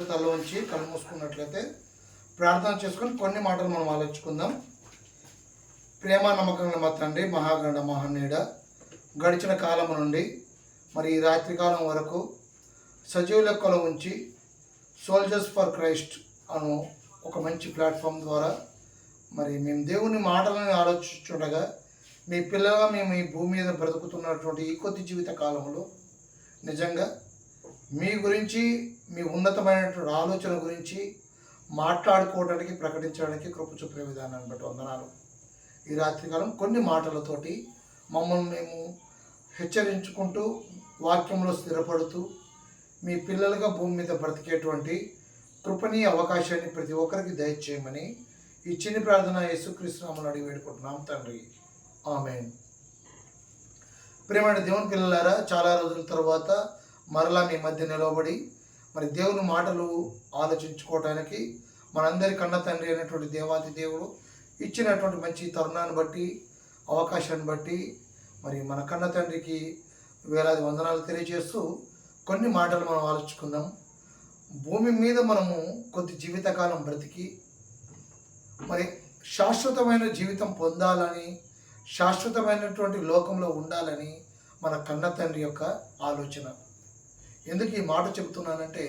తల ఉంచి కళ్ళు మూసుకున్నట్లయితే ప్రార్థన చేసుకుని కొన్ని మాటలు మనం ఆలోచించుకుందాం ప్రేమ నమ్మకంగా మా తండ్రి మహాగండ మహానీడ గడిచిన కాలం నుండి మరి ఈ రాత్రి కాలం వరకు సజీవ లెక్కలో ఉంచి సోల్జర్స్ ఫర్ క్రైస్ట్ అను ఒక మంచి ప్లాట్ఫామ్ ద్వారా మరి మేము దేవుని మాటలను ఆలోచించుండగా మీ పిల్లగా మేము ఈ భూమి మీద బ్రతుకుతున్నటువంటి ఈ కొద్ది జీవిత కాలంలో నిజంగా మీ గురించి మీ ఉన్నతమైనటువంటి ఆలోచన గురించి మాట్లాడుకోవడానికి ప్రకటించడానికి కృప చూపే విధానాన్ని బట్టి వందనాలు. ఈ రాత్రికాలం కొన్ని మాటలతోటి మమ్మల్ని మేము హెచ్చరించుకుంటూ వాక్యంలో స్థిరపడుతూ మీ పిల్లలుగా భూమి మీద బ్రతికేటువంటి కృపణీయ అవకాశాన్ని ప్రతి ఒక్కరికి దయచేయమని ఈ చిన్ని ప్రార్థన యేసుక్రీస్తునామని అడిగి వేడుకుంటున్నాం తండ్రి. ఆమె ప్రేమైన దేవుని పిల్లలారా చాలా రోజుల తర్వాత మరలా మీ మధ్య నిలవబడి మరి దేవుని మాటలు ఆలోచించుకోవడానికి మనందరి కన్న తండ్రి అయినటువంటి దేవాతి దేవుడు ఇచ్చినటువంటి మంచి తరుణాన్ని బట్టి అవకాశాన్ని బట్టి మరి మన కన్న తండ్రికి వేలాది వందనాలు తెలియజేస్తూ కొన్ని మాటలు మనం ఆలోచించుకుందాం. భూమి మీద మనము కొద్ది జీవితకాలం బ్రతికి మరి శాశ్వతమైన జీవితం పొందాలని శాశ్వతమైనటువంటి లోకంలో ఉండాలని మన కన్న తండ్రి యొక్క ఆలోచన. ఎందుకు ఈ మాట చెబుతున్నానంటే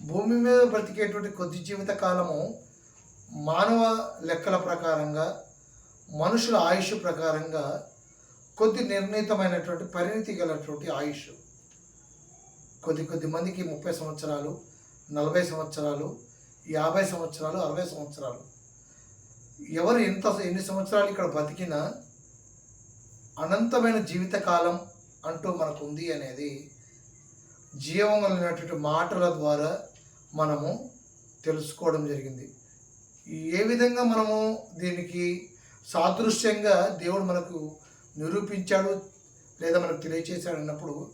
భూమి మీద బ్రతికేటువంటి కొద్ది జీవిత కాలము మానవ లెక్కల ప్రకారంగా మనుషుల ఆయుష్ ప్రకారంగా కొద్ది నిర్ణీతమైనటువంటి పరిణితి గలటువంటి ఆయుష్. కొద్ది కొద్ది మందికి ముప్పై సంవత్సరాలు నలభై సంవత్సరాలు యాభై సంవత్సరాలు అరవై సంవత్సరాలు. ఎవరు ఎంత ఎన్ని సంవత్సరాలు ఇక్కడ బతికినా అనంతమైన జీవితకాలం అంటూ మనకు ఉంది అనేది జీవం మాటల ద్వారా మనము తెలుసుకోవడం జరిగింది. ఏ విధంగా మనము దీనికి సాదృశ్యంగా దేవుడు మనకు నిరూపించాడు లేదా మనకు తెలియచేశాడు అన్నప్పుడు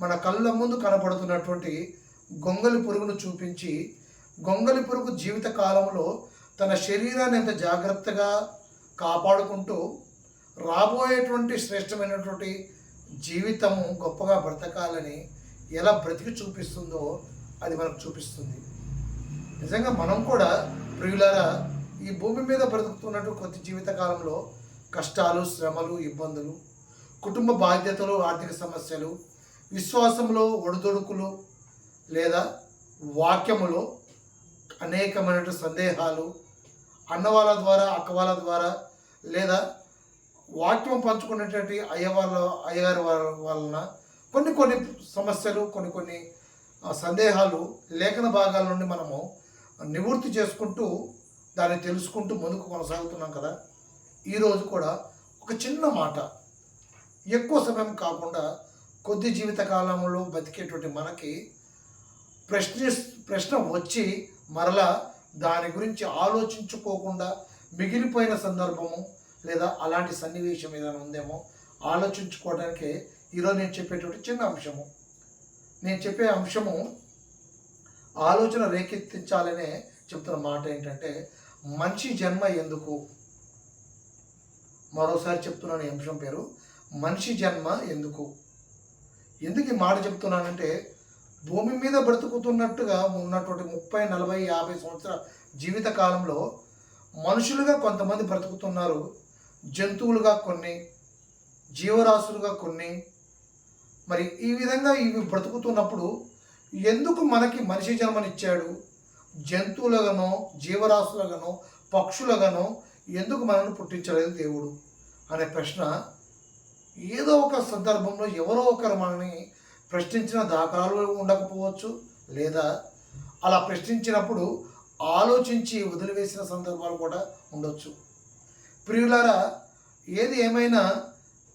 మన కళ్ళ ముందు కనపడుతున్నటువంటి గొంగలి పురుగును చూపించి గొంగలి పురుగు జీవిత కాలంలో తన శరీరాన్ని ఎంత జాగ్రత్తగా కాపాడుకుంటూ రాబోయేటువంటి శ్రేష్టమైనటువంటి జీవితము గొప్పగా బ్రతకాలని ఎలా బ్రతికి చూపిస్తుందో అది మనకు చూపిస్తుంది. నిజంగా మనం కూడా ప్రియులారా ఈ భూమి మీద బ్రతుకుతున్నట్టు కొద్ది జీవితకాలంలో కష్టాలు శ్రమలు ఇబ్బందులు కుటుంబ బాధ్యతలు ఆర్థిక సమస్యలు విశ్వాసంలో ఒడిదొడుకులు లేదా వాక్యములో అనేకమైన సందేహాలు అన్నవాళ్ళ ద్వారా అక్క వాళ్ళ ద్వారా లేదా వాక్యం పంచుకునేటువంటి అయ్య వాళ్ళ అయ్యగారి వలన కొన్ని కొన్ని సమస్యలు కొన్ని కొన్ని సందేహాలు లేఖన భాగాల నుండి మనము నివృత్తి చేసుకుంటూ దాన్ని తెలుసుకుంటూ ముందుకు కొనసాగుతున్నాం కదా. ఈరోజు కూడా ఒక చిన్న మాట. ఎక్కువ సమయం కాకుండా కొద్ది జీవిత కాలంలో బతికేటువంటి మనకి ప్రశ్న ప్రశ్న వచ్చి మరలా దాని గురించి ఆలోచించుకోకుండా మిగిలిపోయిన సందర్భము లేదా అలాంటి సన్నివేశం ఏదైనా ఉందేమో ఆలోచించుకోవడానికే ఈరోజు నేను చెప్పేటువంటి చిన్న అంశము. నేను చెప్పే అంశము ఆలోచన రేకెత్తించాలనే చెప్తున్న మాట ఏంటంటే మనిషి జన్మ ఎందుకు? మరోసారి చెప్తున్నాను ఈ అంశం పేరు. మనిషి జన్మ ఎందుకు? ఎందుకు ఈ మాట చెప్తున్నానంటే భూమి మీద బ్రతుకుతున్నట్టుగా ఉన్నటువంటి ముప్పై నలభై యాభై సంవత్సరాల జీవిత కాలంలో మనుషులుగా కొంతమంది బ్రతుకుతున్నారు జంతువులుగా కొన్ని జీవరాశులుగా కొన్ని మరి ఈ విధంగా ఇవి బ్రతుకుతున్నప్పుడు ఎందుకు మనకి మనిషి జన్మనిచ్చాడు? జంతువులుగానో జీవరాశులుగానో పక్షులుగానో ఎందుకు మనల్ని పుట్టించలేదు దేవుడు? అనే ప్రశ్న ఏదో ఒక సందర్భంలో ఎవరో ఒకరు మనల్ని ప్రశ్నించిన దాఖలాలు ఉండకపోవచ్చు లేదా అలా ప్రశ్నించినప్పుడు ఆలోచించి వదిలివేసిన సందర్భాలు కూడా ఉండొచ్చు. ప్రియులారా ఏది ఏమైనా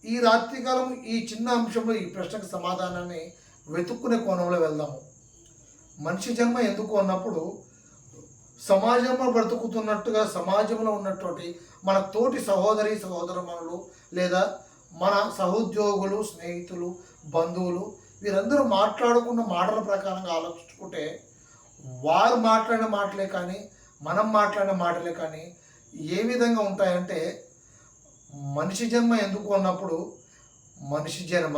ఈ రాత్రికాలం ఈ చిన్న అంశంలో ఈ ప్రశ్నకు సమాధానాన్ని వెతుక్కునే కోణంలో వెళ్దాము. మనిషి జన్మ ఎందుకు అన్నప్పుడు సమాజంలో బ్రతుకుతున్నట్టుగా సమాజంలో ఉన్నటువంటి మన తోటి సహోదరి సహోదరమణులు లేదా మన సహోద్యోగులు స్నేహితులు బంధువులు వీరందరూ మాట్లాడుకున్న మాటల ప్రకారంగా ఆలోచించుకుంటే వారు మాట్లాడిన మాటలే కానీ మనం మాట్లాడిన మాటలే కానీ ఏ విధంగా ఉంటాయంటే మనిషి జన్మ ఎందుకు అన్నప్పుడు మనిషి జన్మ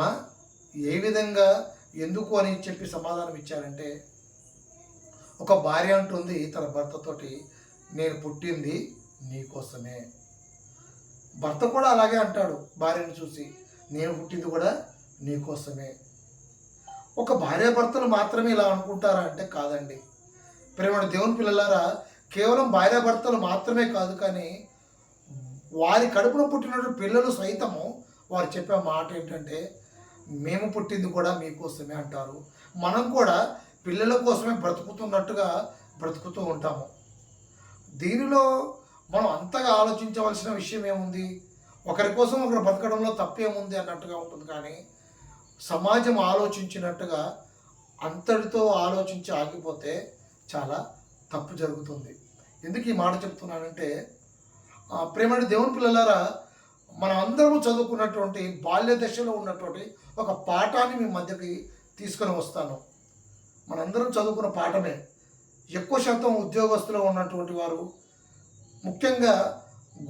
ఏ విధంగా ఎందుకు అని చెప్పి సమాధానం ఇచ్చారంటే ఒక భార్య అంటుంది తన భర్తతోటి నేను పుట్టింది నీకోసమే భర్త కూడా అలాగే అంటాడు భార్యను చూసి నేను పుట్టింది కూడా నీకోసమే ఒక భార్యాభర్తలు మాత్రమే ఇలా అనుకుంటారా అంటే కాదండి. ప్రేమ దేవుని పిల్లలారా కేవలం భార్యాభర్తలు మాత్రమే కాదు కానీ వారి కడుపున పుట్టినటువంటి పిల్లలు సైతము వారు చెప్పే మాట ఏంటంటే మేము పుట్టింది కూడా మీకోసమే అంటారు. మనం కూడా పిల్లల కోసమే బ్రతుకుతున్నట్టుగా బ్రతుకుతూ ఉంటాము. దీనిలో మనం అంతగా ఆలోచించవలసిన విషయం ఏముంది? ఒకరి కోసం ఒకరు బ్రతకడంలో తప్పేముంది అన్నట్టుగా ఉంటుంది. కానీ సమాజం ఆలోచించినట్టుగా అంతటితో ఆలోచించి ఆగిపోతే చాలా తప్పు జరుగుతుంది. ఎందుకు ఈ మాట చెప్తున్నానంటే ప్రేమని దేవుని పిల్లలారా మనం అందరము చదువుకున్నటువంటి బాల్య దశలో ఉన్నటువంటి ఒక పాఠాన్ని మీ మధ్యకి తీసుకొని వస్తాను. మనందరం చదువుకున్న పాఠమే. ఎక్కువ శాతం ఉద్యోగస్తులు ఉన్నటువంటి వారు ముఖ్యంగా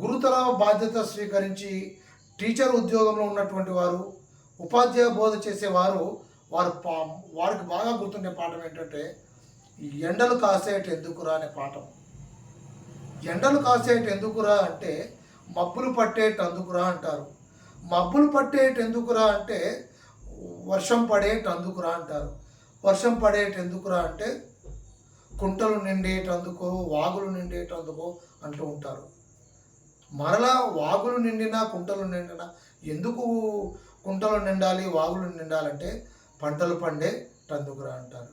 గురుతర బాధ్యత స్వీకరించి టీచర్ ఉద్యోగంలో ఉన్నటువంటి వారు ఉపాధ్యాయ బోధ చేసేవారు వారు పా వారికి బాగా గుర్తుండే పాఠం ఏంటంటే ఎండలు కాసేట ఎందుకురా అనే పాఠం. ఎండలు కాసేటెందుకురా అంటే మబ్బులు పట్టేటందుకురా అంటారు. మబ్బులు పట్టేటెందుకురా అంటే వర్షం పడేటందుకురా అంటారు. వర్షం పడేట ఎందుకురా అంటే కుంటలు నిండేటందుకో వాగులు నిండేటందుకో అంటూ ఉంటారు. మరలా వాగులు నిండినా కుంటలు నిండినా ఎందుకు కుంటలు నిండాలి వాగులు నిండాలంటే పంటలు పండే టందుకురా అంటారు.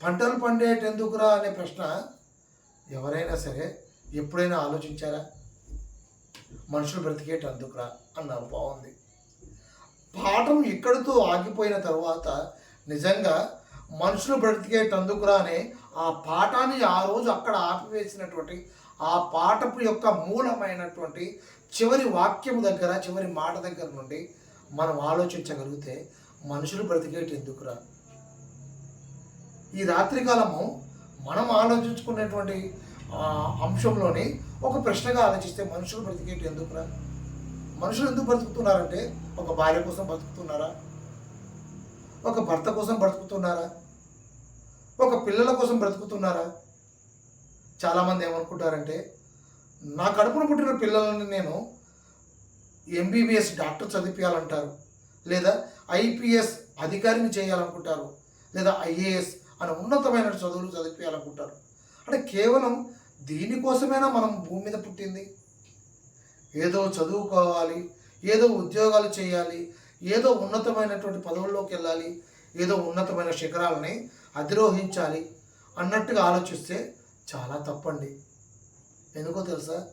పంటలు పండేటెందుకురా అనే ప్రశ్న ఎవరైనా సరే ఎప్పుడైనా ఆలోచించారా? మనుషులు బ్రతికేటందుకురా అన్నారు బాగుంది పాఠం ఇక్కడితో ఆగిపోయిన తర్వాత నిజంగా మనుషులు బ్రతికేటందుకురా అనే ఆ పాఠాన్ని ఆ రోజు అక్కడ ఆపివేసినటువంటి ఆ పాఠపు యొక్క మూలమైనటువంటి చివరి వాక్యం దగ్గర చివరి మాట దగ్గర నుండి మనం ఆలోచించగలిగితే మనుషులు బ్రతికేటి ఎందుకురా ఈ రాత్రికాలము మనం ఆలోచించుకునేటువంటి అంశంలోని ఒక ప్రశ్నగా ఆలోచిస్తే మనుషులు బ్రతికేటి ఎందుకురా మనుషులు ఎందుకు బ్రతుకుతున్నారంటే ఒక భార్య కోసం బ్రతుకుతున్నారా? ఒక భర్త కోసం బ్రతుకుతున్నారా? ఒక పిల్లల కోసం బ్రతుకుతున్నారా? చాలామంది ఏమనుకుంటారంటే నా కడుపున పుట్టిన పిల్లలని నేను ఎంబీబీఎస్ డాక్టర్ చదివించాలంటారు లేదా ఐపీఎస్ అధికారిని చేయాలనుకుంటారు లేదా ఐఏఎస్ అని ఉన్నతమైన చదువులు చదివించాలనుకుంటారు అంటే కేవలం దీనికోసమైనా మనం భూమి మీద పుట్టింది? ఏదో చదువుకోవాలి ఏదో ఉద్యోగాలు చేయాలి ఏదో ఉన్నతమైనటువంటి పదవుల్లోకి వెళ్ళాలి ఏదో ఉన్నతమైన శిఖరాలని అధిరోహించాలి అన్నట్టుగా ఆలోచిస్తే చాలా తప్పండి. ఎందుకో తెలుసా?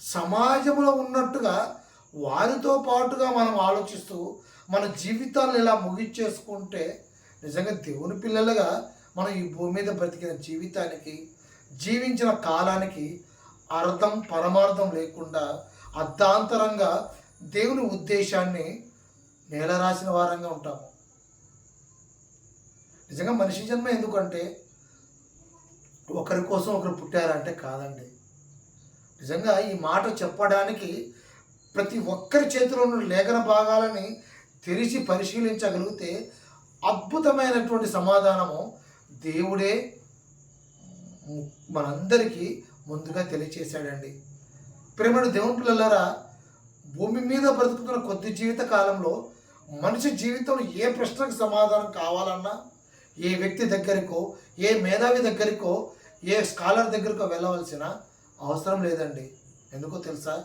సమాజంలో ఉన్నట్టుగా వారితో పాటుగా మనం ఆలోచిస్తూ మన జీవితాలను ఇలా ముగించేసుకుంటే నిజంగా దేవుని పిల్లలుగా మనం ఈ భూమి మీద బ్రతికిన జీవితానికి జీవించిన కాలానికి అర్థం పరమార్థం లేకుండా అర్ధాంతరంగా దేవుని ఉద్దేశాన్ని నేల రాసిన వారంగా ఉంటాము. నిజంగా మనిషి జన్మ ఎందుకంటే ఒకరి కోసం ఒకరు పుట్టారంటే కాదండి. నిజంగా ఈ మాట చెప్పడానికి ప్రతి ఒక్కరి చేతిలోనూ లేఖన భాగాలని తెరిచి పరిశీలించగలిగితే అద్భుతమైనటువంటి సమాధానము దేవుడే మనందరికీ ముందుగా తెలియచేశాడండి. ప్రేమడు దేవుని పిల్లలారా భూమి మీద బ్రతుకుతున్న కొద్ది జీవిత కాలంలో మనిషి జీవితంలో ఏ ప్రశ్నకు సమాధానం కావాలన్నా ఏ వ్యక్తి దగ్గరికో ఏ మేధావి దగ్గరికో ఏ స్కాలర్ దగ్గరికో వెళ్ళవలసిన అవసరం లేదండి. ఎందుకో తెలుసా?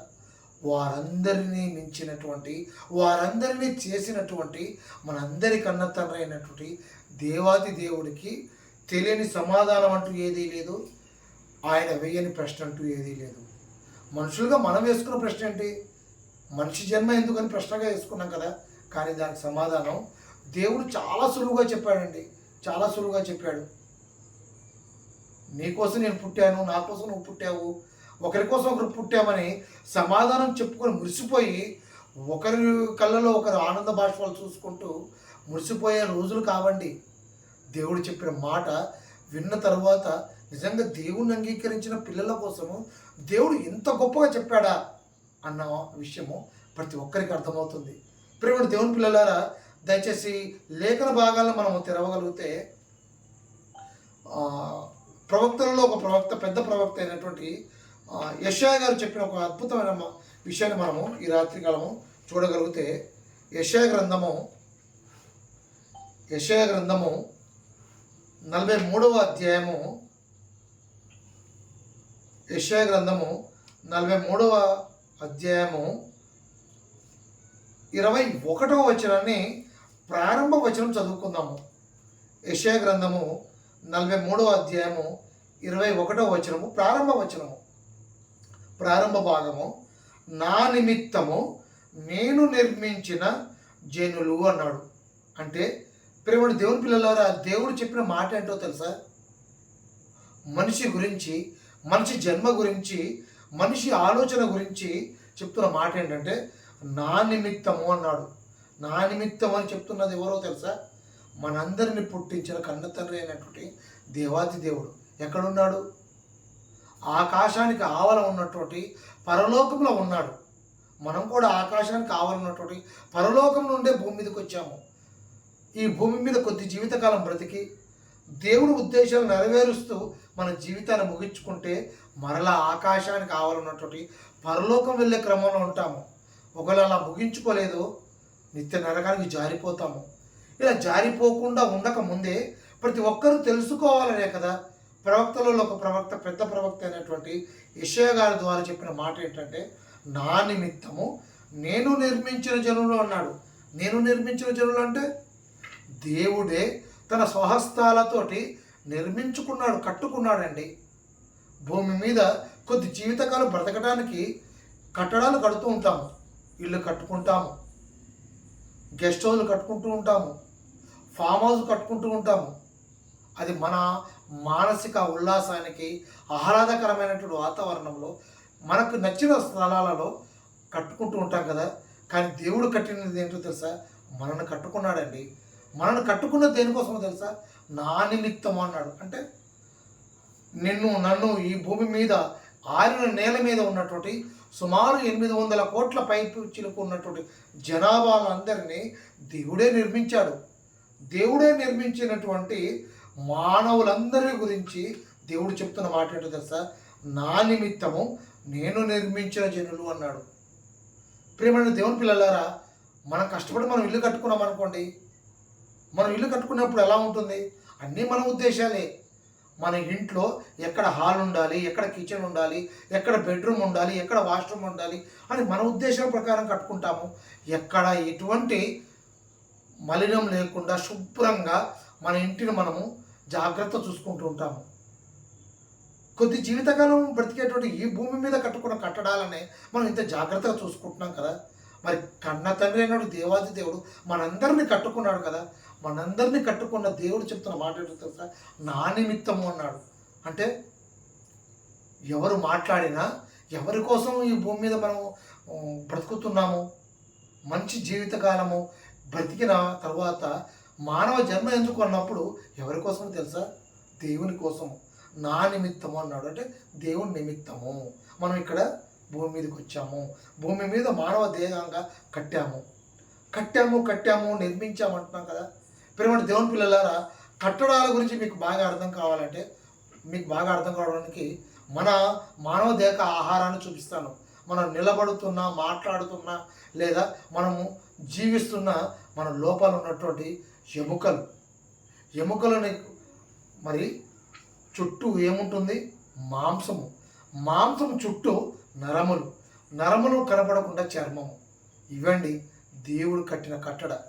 వారందరినీ మించినటువంటి వారందరినీ చేసినటువంటి మనందరి కన్న తండ్రి అయినటువంటి దేవాది దేవుడికి తెలియని సమాధానం అంటూ ఏదీ లేదు. ఆయన వేయని ప్రశ్న అంటూ ఏదీ లేదు. మనుషులుగా మనం వేసుకున్న ప్రశ్న ఏంటి? మనిషి జన్మ ఎందుకని ప్రశ్నగా వేసుకున్నాం కదా. కానీ దానికి సమాధానం దేవుడు చాలా సులువుగా చెప్పాడండి. చాలా సులువుగా చెప్పాడు. నీకోసం నేను పుట్టాను నా కోసం నువ్వు పుట్టావు. ఒకరి కోసం ఒకరు పుట్టామని సమాధానం చెప్పుకొని మురిసిపోయి ఒకరి కళ్ళలో ఒకరు ఆనంద బాష్పాలు చూసుకుంటూ మురిసిపోయే రోజులు కావండి. దేవుడు చెప్పిన మాట విన్న తర్వాత నిజంగా దేవుణ్ణి అంగీకరించిన పిల్లల కోసము దేవుడు ఎంత గొప్పగా చెప్పాడా అన్న విషయము ప్రతి ఒక్కరికి అర్థమవుతుంది. ప్రేమ దేవుని పిల్లలారా దయచేసి లేఖన భాగాలను మనం తెరవగలిగితే ప్రవక్తలలో ఒక ప్రవక్త పెద్ద ప్రవక్త అయినటువంటి ఆ, గారు చెప్పిన ఒక అద్భుతమైన విషయాన్ని మనము ఈ రాత్రి కాలము చూడగలిగితే యశాయ గ్రంథము యశాయ గ్రంథము నలభై మూడవ అధ్యాయము యెషయా గ్రంథము నలభై మూడవ అధ్యాయము ఇరవై ఒకటవ వచనాన్ని ప్రారంభ వచనం చదువుకుందాము. యెషయా గ్రంథము నలభై మూడవ అధ్యాయము ఇరవై ఒకటవ వచనము ప్రారంభ వచనము. ప్రారంభ భాగము నా నిమిత్తము నేను నిర్మించిన జనులు అన్నాడు. అంటే ప్రేమ దేవుని పిల్లలారా దేవుడు చెప్పిన మాట ఏంటో తెలుసా? మనిషి గురించి మనిషి జన్మ గురించి మనిషి ఆలోచన గురించి చెప్తున్న మాట ఏంటంటే నా నిమిత్తము అన్నాడు. నా నిమిత్తం అని చెప్తున్నది ఎవరో తెలుసా? మనందరిని పుట్టించిన కన్న తండ్రి అయినటువంటి దేవాది దేవుడు. ఎక్కడున్నాడు? ఆకాశానికి ఆవల ఉన్నటువంటి పరలోకంలో ఉన్నాడు. మనం కూడా ఆకాశానికి ఆవల ఉన్నటువంటి పరలోకం నుండే భూమి మీదకి వచ్చాము. ఈ భూమి మీద కొద్ది జీవితకాలం బ్రతికి దేవుడి ఉద్దేశాలు నెరవేరుస్తూ మన జీవితాన్ని ముగించుకుంటే మరలా ఆకాశానికి ఆవాలన్నటువంటి పరలోకం వెళ్ళే క్రమంలో ఉంటాము. ఒకవేళ అలా ముగించుకోలేదు నిత్య నరకానికి జారిపోతాము. ఇలా జారిపోకుండా ఉండక ముందే ప్రతి ఒక్కరూ తెలుసుకోవాలనే కదా ప్రవక్తలలో ఒక ప్రవక్త పెద్ద ప్రవక్త అయినటువంటి యెషయా గారి ద్వారా చెప్పిన మాట ఏంటంటే నా నిమిత్తము నేను నిర్మించిన జనులు అన్నాడు. నేను నిర్మించిన జనులు అంటే? దేవుడే తన స్వహస్తాలతోటి నిర్మించుకున్నాడు కట్టుకున్నాడండి. భూమి మీద కొద్ది జీవితకాలం బ్రతకడానికి కట్టడాలు కడుతూ ఉంటాము ఇల్లు కట్టుకుంటాము గెస్ట్ హౌస్లు కట్టుకుంటూ ఉంటాము ఫామ్ హౌస్ కట్టుకుంటూ ఉంటాము. అది మన మానసిక ఉల్లాసానికి ఆహ్లాదకరమైనటువంటి వాతావరణంలో మనకు నచ్చిన స్థలాలలో కట్టుకుంటూ ఉంటాం కదా. కానీ దేవుడు కట్టినది ఏంటో తెలుసా? మనల్ని కట్టుకున్నాడండి. మనల్ని కట్టుకున్నది దేనికోసమో తెలుసా? నా నిమిత్తం అన్నాడు. అంటే నిన్ను నన్ను ఈ భూమి మీద ఆరిన నేల మీద ఉన్నటువంటి సుమారు ఎనిమిది వందల కోట్ల పైపు చిలుకు ఉన్నటువంటి జనాభాలందరినీ దేవుడే నిర్మించాడు. దేవుడే నిర్మించినటువంటి మానవులందరి గురించి దేవుడు చెప్తున్న మాట ఏంటో తెలుసా? నా నిమిత్తము నేను నిర్మించిన జనులు అన్నాడు. ప్రియమైన దేవుని పిల్లలారా మనం కష్టపడి మనం ఇల్లు కట్టుకున్నాం అనుకోండి మనం ఇల్లు కట్టుకున్నప్పుడు ఎలా ఉంటుంది? అన్నీ మన ఉద్దేశాలే. మన ఇంట్లో ఎక్కడ హాల్ ఉండాలి ఎక్కడ కిచెన్ ఉండాలి ఎక్కడ బెడ్రూమ్ ఉండాలి ఎక్కడ వాష్రూమ్ ఉండాలి అని మన ఉద్దేశం ప్రకారం కట్టుకుంటాము. ఎక్కడ ఎటువంటి మలినం లేకుండా శుభ్రంగా మన ఇంటిని మనము జాగ్రత్త చూసుకుంటూ ఉంటాము. కొద్ది జీవితకాలం బ్రతికేటువంటి ఈ భూమి మీద కట్టుకున్న కట్టడాలనే మనం ఇంత జాగ్రత్తగా చూసుకుంటున్నాం కదా. మరి కన్న తండ్రి అయినాడు దేవాది దేవుడు మనందరినీ కట్టుకున్నాడు కదా. మనందరినీ కట్టుకున్న దేవుడు చెప్తున్న మాట తెలుసా? నా నిమిత్తము అన్నాడు. అంటే ఎవరు మాట్లాడినా ఎవరి కోసం ఈ భూమి మీద మనం బ్రతుకుతున్నాము మంచి జీవితకాలము బ్రతికిన తర్వాత మానవ జన్మ ఎందుకు అన్నప్పుడు ఎవరి కోసం తెలుసా? దేవుని కోసము. నా నిమిత్తము అన్నాడు. అంటే దేవుని నిమిత్తము. మనం ఇక్కడ భూమి మీదకి వచ్చాము. భూమి మీద మానవ దేహంగా కట్టాము. కట్టాము కట్టాము నిర్మించాము అంటున్నాం కదా. ప్రేమ దేవుని పిల్లలారా కట్టడాల గురించి మీకు బాగా అర్థం కావాలంటే మీకు బాగా అర్థం కావడానికి మన మానవ దేహ ఆహారాన్ని చూపిస్తాను. మనం నిలబడుతున్నా మాట్లాడుతున్నా లేదా మనము జీవిస్తున్న మన లోపల ఉన్నటువంటి ఎముకలు. ఎముకలని మరి చుట్టూ ఏముంటుంది? మాంసము. మాంసం చుట్టూ నరములు. నరములు కనపడకుండా చర్మము. ఇవండి దేవుడు కట్టిన కట్టడ.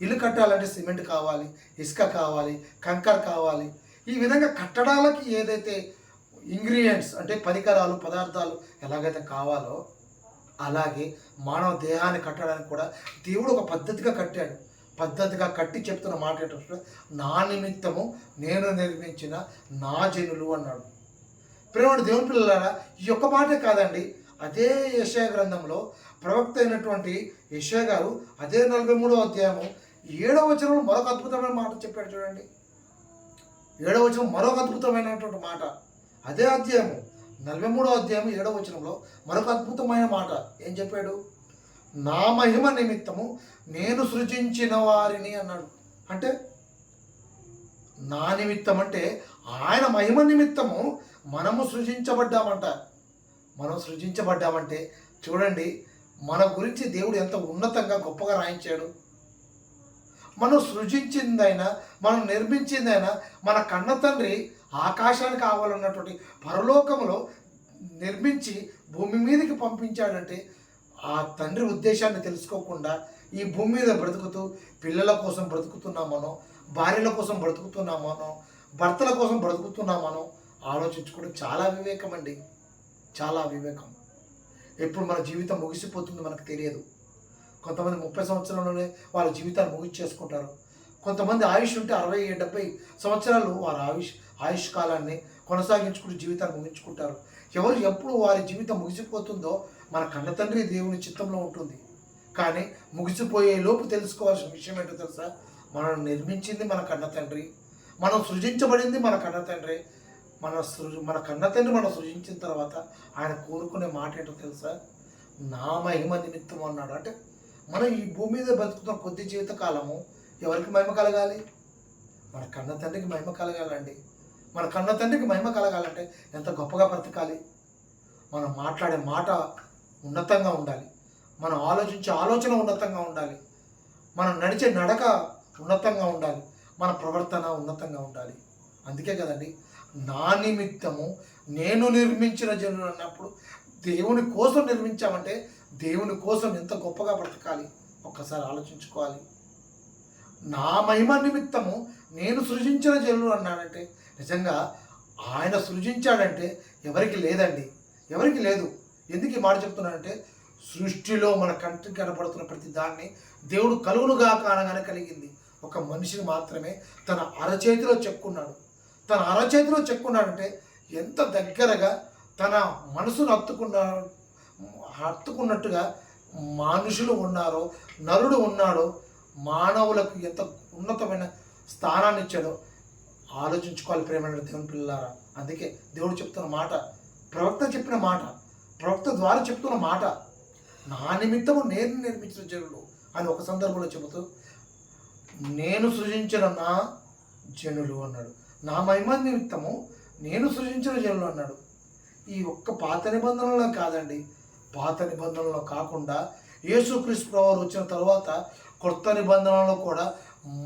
ఇల్లు కట్టాలంటే సిమెంట్ కావాలి ఇసుక కావాలి కంకర కావాలి. ఈ విధంగా కట్టడాలకి ఏదైతే ఇంగ్రీడియంట్స్ అంటే పరికరాలు పదార్థాలు ఎలాగైతే కావాలో అలాగే మానవ దేహాన్ని కట్టడానికి కూడా దేవుడు ఒక పద్ధతిగా కట్టాడు. పద్ధతిగా కట్టి చెప్తున్న మాట నా నిమిత్తము నేను నిర్మించిన నా జనులు అన్నాడు. ప్రేమ దేవుని పిల్లలారా ఈ యొక్క మాటే కాదండి అదే యశయ గ్రంథంలో ప్రవక్త అయినటువంటి యశయ గారు అదే నలభై మూడో అధ్యాయము ఏడవ వచనంలో మరొక అద్భుతమైన మాట చెప్పాడు చూడండి. ఏడవ వచనం మరొక అద్భుతమైనటువంటి మాట. అదే అధ్యాయము నలభై మూడో అధ్యాయం ఏడవ వచనంలో మరొక అద్భుతమైన మాట ఏం చెప్పాడు? నా మహిమ నిమిత్తము నేను సృజించిన వారిని అన్నాడు. అంటే నా నిమిత్తం అంటే ఆయన మహిమ నిమిత్తము మనము సృజించబడ్డామంట. మనం సృజించబడ్డామంటే చూడండి మన గురించి దేవుడు ఎంత ఉన్నతంగా గొప్పగా రాయించాడు. మనం సృజించిందైనా మనం నిర్మించిందైనా మన కన్న తండ్రి ఆకాశానికి కావాలన్నటువంటి పరలోకంలో నిర్మించి భూమి మీదకి పంపించాడంటే ఆ తండ్రి ఉద్దేశాన్ని తెలుసుకోకుండా ఈ భూమి మీద బ్రతుకుతూ పిల్లల కోసం బ్రతుకుతున్నామనో భార్యల కోసం బ్రతుకుతున్నామనో భర్తల కోసం బ్రతుకుతున్నామనో ఆలోచించుకోవడం చాలా వివేకం అండి చాలా వివేకం. ఎప్పుడు మన జీవితం ముగిసిపోతుందో మనకు తెలియదు. కొంతమంది ముప్పై సంవత్సరాల్లోనే వాళ్ళ జీవితాన్ని ముగించేసుకుంటారు. కొంతమంది ఆయుష్ ఉంటే అరవై డెబ్బై సంవత్సరాలు వారి ఆయుష్ ఆయుష్ కాలాన్ని కొనసాగించుకుంటూ జీవితాన్ని ముగించుకుంటారు. ఎవరు ఎప్పుడు వారి జీవితం ముగిసిపోతుందో మన కన్న తండ్రి దేవుని చిత్తంలో ఉంటుంది. కానీ ముగిసిపోయే లోపు తెలుసుకోవాల్సిన విషయం ఏంటో తెలుసా? మనం నిర్మించింది మన కన్న తండ్రి మనం సృజించబడింది మన కన్న తండ్రి. మన సృ మన కన్న తండ్రి మనం సృజించిన తర్వాత ఆయన కోరుకునే మాట ఏంటో తెలుసా? నా మహిమ నిమిత్తం అన్నాడు అంటే మనం ఈ భూమి మీద బతుకుతున్న కొద్ది జీవిత కాలము ఎవరికి మహిమ కలగాలి? మన కన్న తండ్రికి మహిమ కలగాలండి. మన కన్న తండ్రికి మహిమ కలగాలంటే ఎంత గొప్పగా బ్రతకాలి? మనం మాట్లాడే మాట ఉన్నతంగా ఉండాలి. మనం ఆలోచించే ఆలోచన ఉన్నతంగా ఉండాలి. మనం నడిచే నడక ఉన్నతంగా ఉండాలి. మన ప్రవర్తన ఉన్నతంగా ఉండాలి. అందుకే కదండి నా నిమిత్తము నేను నిర్మించిన జనులు అన్నప్పుడు దేవుని కోసం నిర్మించామంటే దేవుని కోసం ఎంత గొప్పగా బ్రతకాలి? ఒక్కసారి ఆలోచించుకోవాలి. నా మహిమ నిమిత్తము నేను సృజించిన జనులు అన్నాడంటే నిజంగా ఆయన సృజించాడంటే ఎవరికి లేదండి. ఎవరికి లేదు. ఎందుకు ఈ మాట చెప్తున్నానంటే సృష్టిలో మన కంటికి కనపడుతున్న ప్రతి దాన్ని దేవుడు కలుగునుగా కానగానే కలిగింది. ఒక మనిషిని మాత్రమే తన అరచేతిలో చెక్కున్నాడు. తన అరచేతిలో చెక్కున్నాడంటే ఎంత దగ్గరగా తన మనసును హత్తుకున్నాడు హత్తుకున్నట్టుగా మనుషులు ఉన్నారో నరుడు ఉన్నాడో మానవులకు ఎంత ఉన్నతమైన స్థానాన్ని ఇచ్చాడో ఆలోచించుకోవాలి ప్రేమైన దేవుని పిల్లారా అందుకే దేవుడు చెప్తున్న మాట ప్రవక్త చెప్పిన మాట ప్రవక్త ద్వారా చెప్తున్న మాట నా నిమిత్తము నేను నిర్మించిన జనులు అని ఒక సందర్భంలో చెబుతూ నేను సృజించిన నా జనులు అన్నాడు. నా మహిమ నిమిత్తము నేను సృజించిన జనులు అన్నాడు. ఈ ఒక్క పాత నిబంధనలో కాదండి పాత నిబంధనలో కాకుండా యేసుక్రీస్తు ప్రభువారు వచ్చిన తర్వాత కొత్త నిబంధనలో కూడా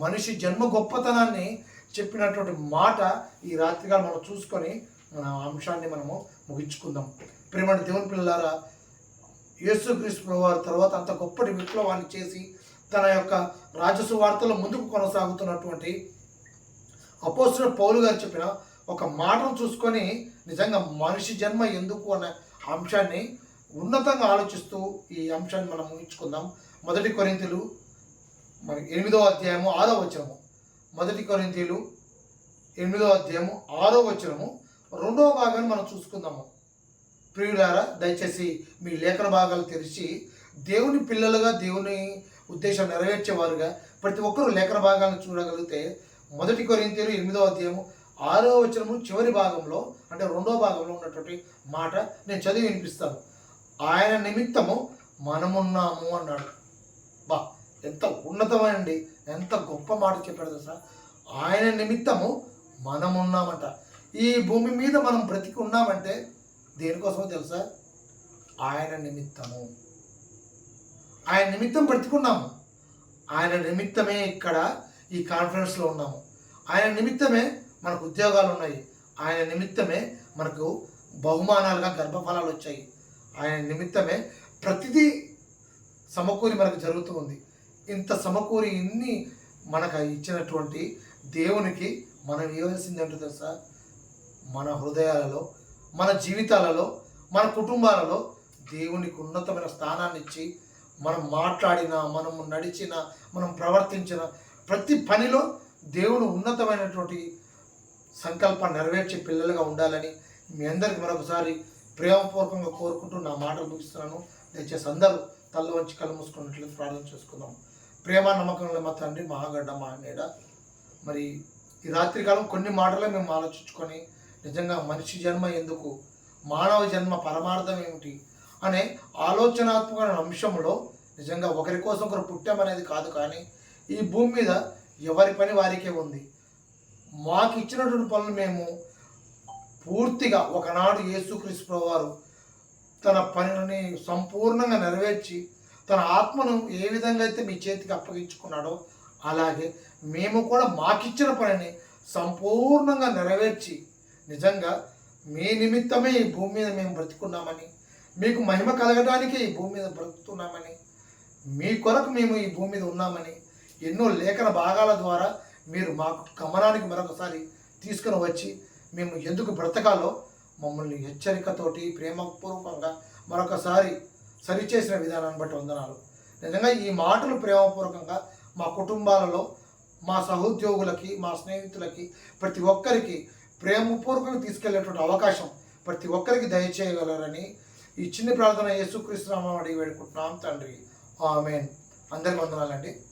మనిషి జన్మ గొప్పతనాన్ని చెప్పినటువంటి మాట ఈ రాత్రిగా మనం చూసుకొని మన అంశాన్ని మనము ముగించుకుందాం. ప్రేమ దేవుని పిల్లారా యేసుక్రీస్తు ప్రభువారు తర్వాత అంత గొప్పటి విప్లవాన్ని చేసి తన యొక్క రాజసు వార్తలో ముందుకు కొనసాగుతున్నటువంటి అపోస్తుల పౌలు గారు చెప్పిన ఒక మాటను చూసుకొని నిజంగా మనిషి జన్మ ఎందుకు అనే అంశాన్ని ఉన్నతంగా ఆలోచిస్తూ ఈ అంశాన్ని మనం ఊహించుకుందాం మొదటి కొరింతలు మనకి ఎనిమిదో అధ్యాయము ఆరో వచనము. మొదటి కొరింతలు ఎనిమిదో అధ్యాయము ఆరో వచనము. రెండవ భాగాన్ని మనం చూసుకుందాము. ప్రియులారా దయచేసి మీ లేఖన భాగాలు తెరిచి దేవుని పిల్లలుగా దేవుని ఉద్దేశం నెరవేర్చేవారుగా ప్రతి ఒక్కరూ లేఖన భాగాలను చూడగలిగితే మొదటి కొరింతలు ఎనిమిదో అధ్యాయము ఆరో వచనము చివరి భాగంలో అంటే రెండో భాగంలో ఉన్నటువంటి మాట నేను చదివి వినిపిస్తాను. ఆయన నిమిత్తము మనమున్నాము అన్నాడు. బా ఎంత ఉన్నతమైనండి ఎంత గొప్ప మాట చెప్పాడు సార్ ఆయన నిమిత్తము మనమున్నామంట. ఈ భూమి మీద మనం బ్రతికి ఉన్నామంటే దేనికోసమో తెలుసా? ఆయన నిమిత్తము. ఆయన నిమిత్తం బ్రతికున్నాము. ఆయన నిమిత్తమే ఇక్కడ ఈ కాన్ఫరెన్స్లో ఉన్నాము. ఆయన నిమిత్తమే మనకు ఉద్యోగాలు ఉన్నాయి. ఆయన నిమిత్తమే మనకు బహుమానాలుగా గర్భఫలాలు వచ్చాయి. ఆయన నిమిత్తమే ప్రతిదీ సమకూరి మనకు జరుగుతూ ఉంది. ఇంత సమకూరి ఇన్ని మనకు ఇచ్చినటువంటి దేవునికి మనం ఇవ్వాల్సిందంటే తెలుసా? మన హృదయాలలో మన జీవితాలలో మన కుటుంబాలలో దేవునికి ఉన్నతమైన స్థానాన్ని ఇచ్చి మనం మాట్లాడిన మనం నడిచిన మనం ప్రవర్తించిన ప్రతి పనిలో దేవుడు ఉన్నతమైనటువంటి సంకల్పాన్ని నెరవేర్చే పిల్లలుగా ఉండాలని మీ అందరికి మరొకసారి ప్రేమపూర్వకంగా కోరుకుంటూ నా మాటలు ముగిస్తున్నాను. దయచేసి అందరూ తల్లు వంచి కళ్ళు మూసుకున్నట్లు ప్రార్థన చేసుకుందాం. ప్రేమ నమ్మకంలో మా తండ్రి మహాగడ్డ మా నీడ మరి ఈ రాత్రికాలం కొన్ని మాటలే మేము ఆలోచించుకొని నిజంగా మనిషి జన్మ ఎందుకు? మానవ జన్మ పరమార్థం ఏమిటి? అనే ఆలోచనాత్మకమైన అంశంలో నిజంగా ఒకరి కోసం ఒకరు పుట్టామనేది కాదు కానీ ఈ భూమి మీద ఎవరి పని వారికే ఉంది. మాకు ఇచ్చినటువంటి పనులు మేము పూర్తిగా ఒకనాడు యేసుక్రీస్తు వారు తన పనిని సంపూర్ణంగా నెరవేర్చి తన ఆత్మను ఏ విధంగా అయితే మీ చేతికి అప్పగించుకున్నాడో అలాగే మేము కూడా మాకిచ్చిన పనిని సంపూర్ణంగా నెరవేర్చి నిజంగా మీ నిమిత్తమే ఈ భూమి మీద మేము బ్రతుకున్నామని మీకు మహిమ కలగడానికి ఈ భూమి మీద బ్రతుకుతున్నామని మీ కొరకు మేము ఈ భూమి మీద ఉన్నామని ఎన్నో లేఖన భాగాల ద్వారా మీరు మాకు గమనానికి మరొకసారి తీసుకుని వచ్చి మేము ఎందుకు బ్రతకాలో మమ్మల్ని హెచ్చరికతోటి ప్రేమపూర్వకంగా మరొకసారి సరిచేసిన విధానాన్ని బట్టి వందనాలు. నిజంగా ఈ మాటలు ప్రేమపూర్వకంగా మా కుటుంబాలలో మా సహోద్యోగులకి మా స్నేహితులకి ప్రతి ఒక్కరికి ప్రేమపూర్వకంగా తీసుకెళ్ళేటువంటి అవకాశం ప్రతి ఒక్కరికి దయచేయగలరని ఈ చిన్న ప్రార్థన యేసుక్రీస్తు రామడి అడిగి వేడుకుంటున్నాం తండ్రి. ఆమెన్. అందరికి వందనాలండి.